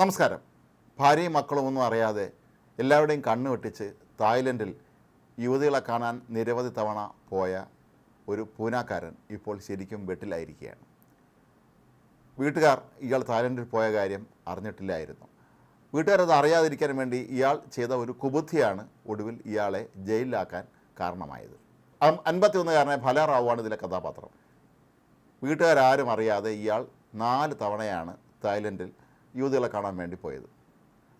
നമസ്കാരം. ഭാര്യയും മക്കളും ഒന്നും അറിയാതെ എല്ലാവരുടെയും കണ്ണ് വെട്ടിച്ച് തായ്ലൻഡിൽ യുവതികളെ കാണാൻ നിരവധി തവണ പോയ ഒരു പൂനാക്കാരൻ ഇപ്പോൾ ശരിക്കും വെട്ടിലായിരിക്കുകയാണ്. വീട്ടുകാർ ഇയാൾ തായ്ലൻഡിൽ പോയ കാര്യം അറിഞ്ഞിട്ടില്ലായിരുന്നു. വീട്ടുകാരത് അറിയാതിരിക്കാൻ വേണ്ടി ഇയാൾ ചെയ്ത ഒരു കുബുദ്ധിയാണ് ഒടുവിൽ ഇയാളെ ജയിലിലാക്കാൻ കാരണമായത്. അൻപത്തിയൊന്നുകാരനായ ഫലറാവുമാണ് ഇതിലെ കഥാപാത്രം. വീട്ടുകാരും അറിയാതെ ഇയാൾ നാല് തവണയാണ് തായ്ലൻഡിൽ യുവതികളെ കാണാൻ വേണ്ടി പോയത്.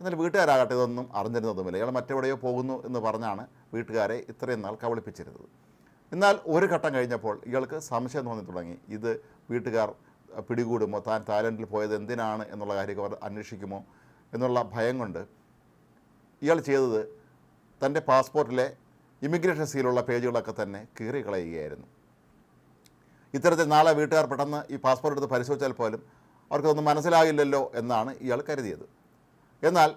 എന്നാൽ വീട്ടുകാരാകട്ടെ ഇതൊന്നും അറിഞ്ഞിരുന്നതുമില്ല. ഇയാൾ മറ്റെവിടെയോ പോകുന്നു എന്ന് പറഞ്ഞാണ് വീട്ടുകാരെ ഇത്രയും നാൾ കബളിപ്പിച്ചിരുന്നത്. എന്നാൽ ഒരു ഘട്ടം കഴിഞ്ഞപ്പോൾ ഇയാൾക്ക് സംശയം തോന്നി തുടങ്ങി. ഇത് വീട്ടുകാർ പിടികൂടുമോ? താൻ തായ്ലൻഡിൽ പോയത് എന്തിനാണ് എന്നുള്ള കാര്യമൊക്കെ അവർ അന്വേഷിക്കുമോ എന്നുള്ള ഭയം കൊണ്ട് ഇയാൾ ചെയ്തത് തന്റെ പാസ്പോർട്ടിലെ ഇമിഗ്രേഷൻ സീലുള്ള പേജുകളൊക്കെ തന്നെ കീറി കളയുകയായിരുന്നു ഇത്തരത്തിൽ നാളെ വീട്ടുകാർ പെട്ടെന്ന് ഈ പാസ്പോർട്ട് എടുത്ത് പരിശോധിച്ചാൽ പോലും അവർക്കൊന്നും മനസ്സിലാകില്ലല്ലോ എന്നാണ് ഇയാൾ കരുതിയത്. എന്നാൽ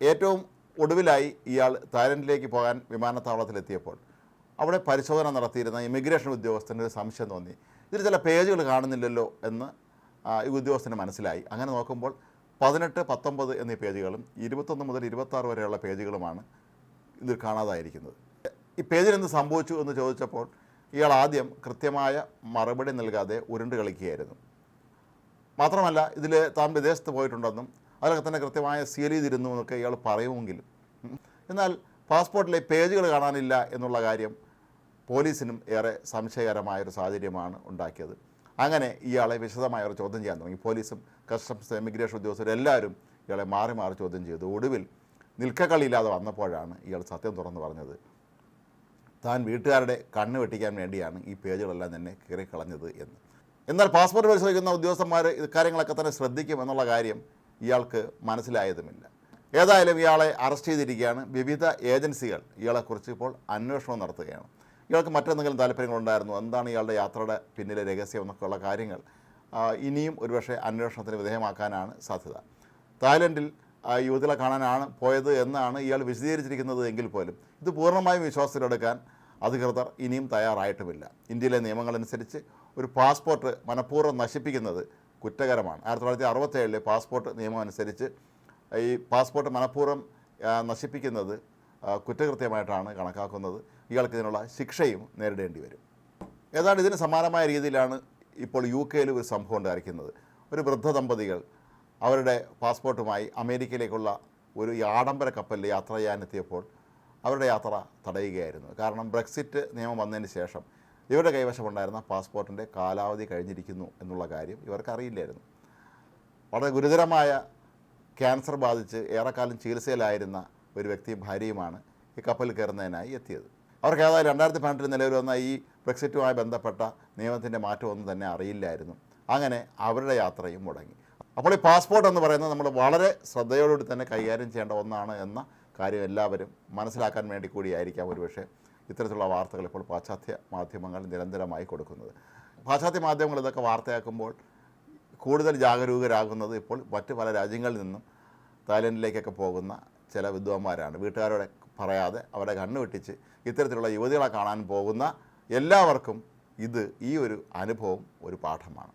ഏറ്റവും ഒടുവിലായി ഇയാൾ തായ്ലൻഡിലേക്ക് പോകാൻ വിമാനത്താവളത്തിലെത്തിയപ്പോൾ അവിടെ പരിശോധന നടത്തിയിരുന്ന ഇമിഗ്രേഷൻ ഉദ്യോഗസ്ഥന് ഒരു സംശയം തോന്നി. ഇതിൽ ചില പേജുകൾ കാണുന്നില്ലല്ലോ എന്ന് ഈ ഉദ്യോഗസ്ഥന് മനസ്സിലായി. അങ്ങനെ നോക്കുമ്പോൾ പതിനെട്ട് പത്തൊമ്പത് എന്നീ പേജുകളും ഇരുപത്തൊന്ന് മുതൽ ഇരുപത്താറ് വരെയുള്ള പേജുകളുമാണ് ഇതിൽ കാണാതായിരിക്കുന്നത്. ഈ പേജിൽ എന്ത് സംഭവിച്ചു എന്ന് ചോദിച്ചപ്പോൾ ഇയാൾ ആദ്യം കൃത്യമായ മറുപടി നൽകാതെ ഉരുണ്ട് കളിക്കുകയായിരുന്നു. മാത്രമല്ല ഇതിൽ താൻ വിദേശത്ത് പോയിട്ടുണ്ടെന്നും അതിലൊക്കെ തന്നെ കൃത്യമായ സീൽ ചെയ്തിരുന്നു എന്നൊക്കെ ഇയാൾ പറയുമെങ്കിലും. എന്നാൽ പാസ്പോർട്ടിലെ പേജുകൾ കാണാനില്ല എന്നുള്ള കാര്യം പോലീസിനും ഏറെ സംശയകരമായൊരു സാഹചര്യമാണ് ഉണ്ടാക്കിയത്. അങ്ങനെ ഇയാളെ വിശദമായ ഒരു ചോദ്യം ചെയ്യാൻ തുടങ്ങി. പോലീസും കസ്റ്റംസ് ഇമിഗ്രേഷൻ ഉദ്യോഗസ്ഥരും എല്ലാവരും ഇയാളെ മാറി മാറി ചോദ്യം ചെയ്തു. ഒടുവിൽ നിൽക്കക്കളിയില്ലാതെ വന്നപ്പോഴാണ് ഇയാൾ സത്യം തുറന്നു പറഞ്ഞത്. താൻ വീട്ടുകാരുടെ കണ്ണ് വെട്ടിക്കാൻ വേണ്ടിയാണ് ഈ പേജുകളെല്ലാം തന്നെ കീറിക്കളഞ്ഞത് എന്ന്. എന്നാൽ പാസ്പോർട്ട് പരിശോധിക്കുന്ന ഉദ്യോഗസ്ഥന്മാർ ഇക്കാര്യങ്ങളൊക്കെ തന്നെ ശ്രദ്ധിക്കും എന്നുള്ള കാര്യം ഇയാൾക്ക് മനസ്സിലായതുമില്ല. ഏതായാലും ഇയാളെ അറസ്റ്റ് ചെയ്തിരിക്കുകയാണ്. വിവിധ ഏജൻസികൾ ഇയാളെക്കുറിച്ച് ഇപ്പോൾ അന്വേഷണം നടത്തുകയാണ്. ഇയാൾക്ക് മറ്റെന്തെങ്കിലും താല്പര്യങ്ങളുണ്ടായിരുന്നു? എന്താണ് ഇയാളുടെ യാത്രയുടെ പിന്നിലെ രഹസ്യം എന്നൊക്കെയുള്ള കാര്യങ്ങൾ? ഇനിയും ഒരുപക്ഷെ അന്വേഷണത്തിന് വിധേയമാക്കാനാണ് സാധ്യത. തായ്ലൻഡിൽ യുവതികളെ കാണാനാണ് പോയത് എന്നാണ് ഇയാൾ വിശദീകരിച്ചിരിക്കുന്നത് എങ്കിൽ പോലും. ഇത് പൂർണമായും വിശ്വാസത്തിലെടുക്കാൻ അധികൃതർ ഇനിയും തയ്യാറായിട്ടുമില്ല. ഇന്ത്യയിലെ നിയമങ്ങളനുസരിച്ച് ഒരു പാസ്പോർട്ട് മനഃപൂർവം നശിപ്പിക്കുന്നത് കുറ്റകരമാണ്. ആയിരത്തി തൊള്ളായിരത്തി അറുപത്തേഴിലെ പാസ്പോർട്ട് നിയമം അനുസരിച്ച് ഈ പാസ്പോർട്ട് മനഃപൂർവം നശിപ്പിക്കുന്നത് കുറ്റകൃത്യമായിട്ടാണ് കണക്കാക്കുന്നത്. ഇയാൾക്ക് ഇതിനുള്ള ശിക്ഷയും നേരിടേണ്ടി വരും. ഏതാണ്ട് ഇതിന് സമാനമായ രീതിയിലാണ് ഇപ്പോൾ യു കെയിൽ ഒരു സംഭവം ഉണ്ടായിരിക്കുന്നത്. ഒരു വൃദ്ധ ദമ്പതികൾ അവരുടെ പാസ്പോർട്ടുമായി അമേരിക്കയിലേക്കുള്ള ഒരു ആഡംബര കപ്പലിൽ യാത്ര ചെയ്യാനെത്തിയപ്പോൾ അവരുടെ യാത്ര തടയുകയായിരുന്നു. കാരണം ബ്രെക്സിറ്റ് നിയമം വന്നതിന് ശേഷം ഇവരുടെ കൈവശമുണ്ടായിരുന്ന പാസ്പോർട്ടിന്റെ കാലാവധി കഴിഞ്ഞിരിക്കുന്നു എന്നുള്ള കാര്യം ഇവർക്ക് അറിയില്ലായിരുന്നു വളരെ ഗുരുതരമായ ക്യാൻസർ ബാധിച്ച് ഏറെക്കാലം ചികിത്സയിലായിരുന്ന ഒരു വ്യക്തിയും ഭാര്യയുമാണ് ഈ കപ്പലിൽ കയറുന്നതിനായി എത്തിയത്. അവർക്ക് ഏതായാലും രണ്ടായിരത്തി പതിനെട്ടിൽ നിലവിൽ വന്ന ഈ ബ്രെക്സിറ്റുമായി ബന്ധപ്പെട്ട നിയമത്തിന്റെ മാറ്റമൊന്നും തന്നെ അറിയില്ലായിരുന്നു. അങ്ങനെ അവരുടെ യാത്രയും മുടങ്ങി. അപ്പോൾ ഈ പാസ്പോർട്ട് എന്ന് പറയുന്നത് നമ്മൾ വളരെ ശ്രദ്ധയോടുകൂടി തന്നെ കൈകാര്യം ചെയ്യേണ്ട ഒന്നാണ് എന്ന കാര്യം എല്ലാവരും മനസ്സിലാക്കാൻ വേണ്ടി കൂടിയായിരിക്കാം ഒരുപക്ഷെ. ഇത്തരത്തിലുള്ള വാർത്തകൾ ഇപ്പോൾ പാശ്ചാത്യ മാധ്യമങ്ങൾ നിരന്തരമായി കൊടുക്കുന്നത്. പാശ്ചാത്യ മാധ്യമങ്ങൾ ഇതൊക്കെ വാർത്തയാക്കുമ്പോൾ കൂടുതൽ ജാഗരൂകരാകുന്നത് ഇപ്പോൾ മറ്റ് പല രാജ്യങ്ങളിൽ നിന്നും തായ്ലൻഡിലേക്കൊക്കെ പോകുന്ന ചില വിദ്വാന്മാരാണ് വീട്ടുകാരോടെ പറയാതെ അവരെ കണ്ണു വെട്ടിച്ച് ഇത്തരത്തിലുള്ള യുവതികളെ കാണാൻ പോകുന്ന എല്ലാവർക്കും ഇത് ഈ ഒരു അനുഭവം ഒരു പാഠമാണ്.